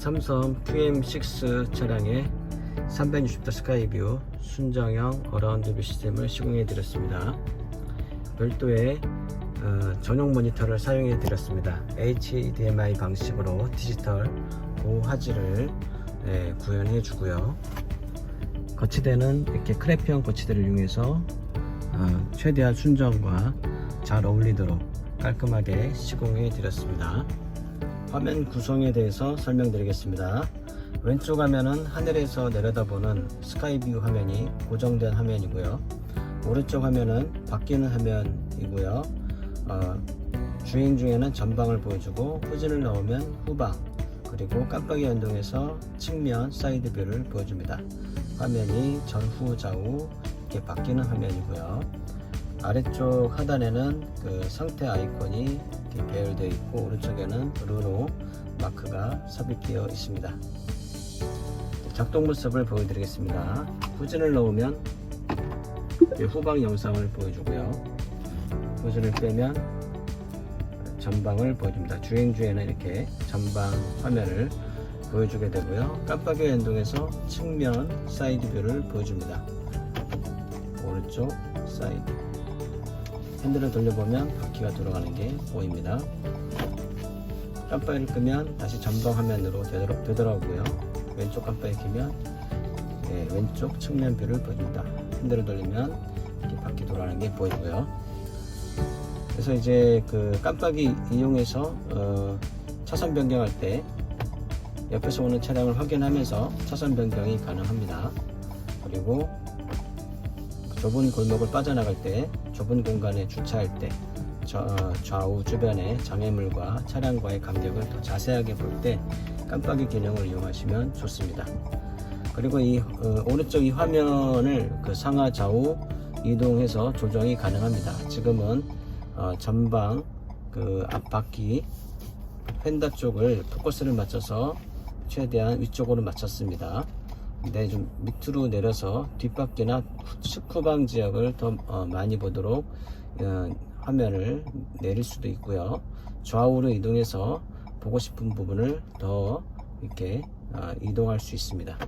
삼성 QM6 차량의 360도 스카이뷰 순정형 어라운드 뷰 시스템을 시공해 드렸습니다. 별도의 어, 전용 모니터를 사용해 드렸습니다. HDMI 방식으로 디지털 고화질을 네, 구현해 주고요. 거치대는 이렇게 크래피형 거치대를 이용해서 어, 최대한 순정과 잘 어울리도록 깔끔하게 시공해 드렸습니다. 화면 구성에 대해서 설명드리겠습니다. 왼쪽 화면은 하늘에서 내려다보는 스카이뷰 화면이 고정된 화면이고요. 오른쪽 화면은 바뀌는 화면이고요. 어, 주행 중에는 전방을 보여주고 후진을 넣으면 후방 그리고 깜빡이 연동해서 측면 사이드 뷰를 보여줍니다. 화면이 전후 좌우 이렇게 바뀌는 화면이고요. 아래쪽 하단에는 그 상태 아이콘이 이렇게 배열되어 있고 오른쪽에는 르노 마크가 삽입되어 있습니다. 작동 모습을 보여드리겠습니다. 후진을 넣으면 이 후방 영상을 보여주고요. 후진을 빼면 전방을 보여줍니다. 주행 중에는 이렇게 전방 화면을 보여주게 되고요. 깜빡이 연동해서 측면 사이드 뷰를 보여줍니다. 오른쪽 사이드 핸들을 돌려보면 바퀴가 돌아가는 게 보입니다. 깜빡이를 끄면 다시 전방 화면으로 되돌아, 되돌아오고요. 왼쪽 깜빡이 켜면 네, 왼쪽 측면 뷰를 보여줍니다. 핸들을 돌리면 바퀴 돌아가는 게 보이고요. 그래서 이제 그 깜빡이 이용해서 어, 차선 변경할 때 옆에서 오는 차량을 확인하면서 차선 변경이 가능합니다. 그리고 좁은 골목을 빠져나갈 때, 좁은 공간에 주차할 때, 저- 어, 좌우 주변의 장애물과 차량과의 간격을 더 자세하게 볼 때 깜빡이 기능을 이용하시면 좋습니다. 그리고 이 어, 오른쪽 이 화면을 그 상하 좌우 이동해서 조정이 가능합니다. 지금은 어, 전방 그 앞바퀴 휀다 쪽을 포커스를 맞춰서 최대한 위쪽으로 맞췄습니다. 근데 좀 밑으로 내려서 뒷바퀴나 후방 지역을 더 어, 많이 보도록 어, 화면을 내릴 수도 있고요. 좌우로 이동해서 보고 싶은 부분을 더 이렇게 어, 이동할 수 있습니다.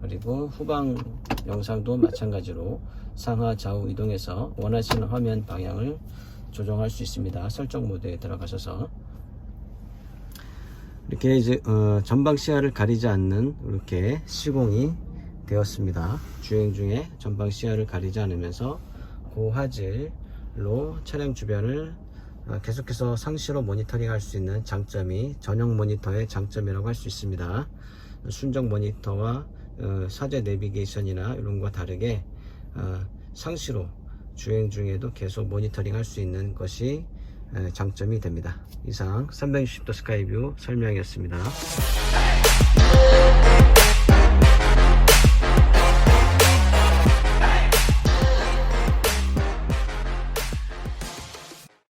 그리고 후방 영상도 마찬가지로 상하 좌우 이동해서 원하시는 화면 방향을 조정할 수 있습니다. 설정 모드에 들어가셔서 이렇게 이제 어, 전방 시야를 가리지 않는 이렇게 시공이 되었습니다. 주행 중에 전방 시야를 가리지 않으면서 고화질로 차량 주변을 어, 계속해서 상시로 모니터링 할 수 있는 장점이 전용 모니터의 장점이라고 할 수 있습니다. 순정 모니터와 어, 사제 내비게이션이나 이런 것과 다르게 어, 상시로 주행 중에도 계속 모니터링 할 수 있는 것이 에, 예, 장점이 됩니다. 이상 360도 스카이뷰 설명이었습니다.